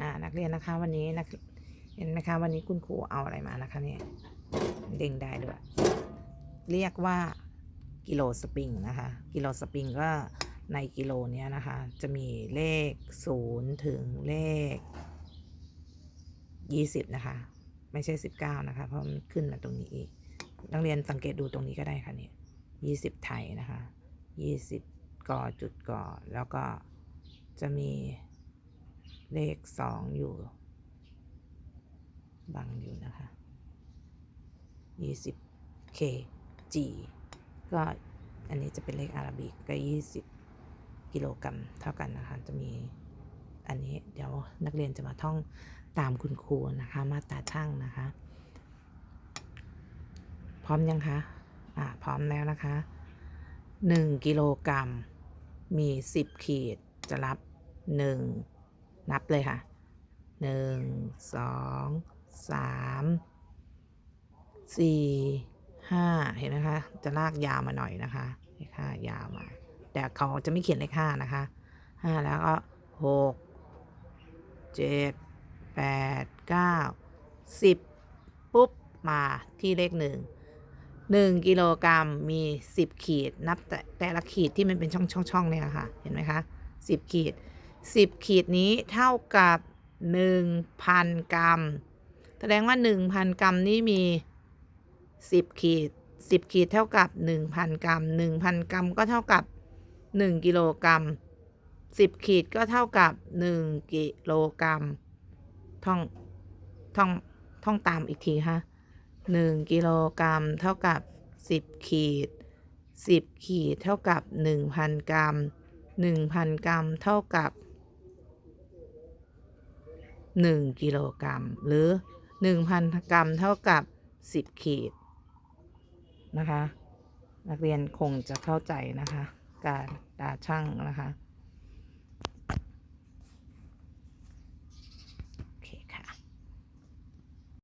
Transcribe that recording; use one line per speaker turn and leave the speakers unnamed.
อ่านักเรียนนะคะวันนี้นักเห็นไหมคะวันนี้คุณครูเอาอะไรมานะคะเนี่ยเด้งได้ด้วย เรียกว่ากิโลสปริงนะคะ กิโลสปริงก็ในกิโลเนี้ยนะคะ จะมีเลขศูนย์ถึงเลขยี่สิบนะคะ ไม่ใช่สิบเก้านะคะ เพราะมันขึ้นมาตรงนี้อีกนักเรียนสังเกตดูตรงนี้ก็ได้ค่ะเนี่ยยี่สิบไทยนะคะยี่สิบกอจุดกอแล้วก็จะมี เลขสองอยู่ บังอยู่นะคะยี่สิบ k g ก็อันนี้จะเป็นเลขอาราบิกก็ยี่สิบกิโลกรัมเท่ากันนะคะ จะมีอันนี้เดี๋ยวนักเรียนจะมาท่องตามคุณครูนะคะ มาตราช่างนะคะ พร้อมยังคะอ่าพร้อมแล้วนะคะหนึ่งกิโลกรัมมีสิบขีดจะรับห นับเลยค่ะหนึ่งสองสามสี่ห้าเห็นไหมคะ จะลากยาวมาหน่อยนะคะเลขห้ายาวมา แต่เขาจะไม่เขียนเลขห้านะคะห้าแล้วก็หกเจ็ดแปดเก้าสิบปุ๊บ มาที่เลขหนึ่งหนึ่งกิโลกรัมมีสิบขีด นับแต่แต่ละขีดที่มันเป็นช่องช่องช่องเนี่ยค่ะ เห็นไหมคะสิบขีด สิบขีดนี้เท่ากับหนึ่งพันกรัม แสดงว่าหนึ่งพันกรัมนี้มีสิบขีดสิบขีดเท่ากับหนึ่งพันกรัมหนึ่งพันกรัมก็เท่ากับหนึ่งกิโลกรัมสิบขีดก็เท่ากับหนึ่งกิโลกรัม ท่อง ท่อง ท่องตามอีกทีค่ะหนึ่งกิโลกรัมเท่ากับสิบขีดสิบขีดเท่ากับหนึ่งพันกรัมหนึ่งพันกรัมเท่ากับ 1 กิโลกรัม หรือ 1,000 กรัมเท่ากับ 10 ขีดนะคะ นักเรียนคงจะเข้าใจนะคะ การตาช่างนะคะ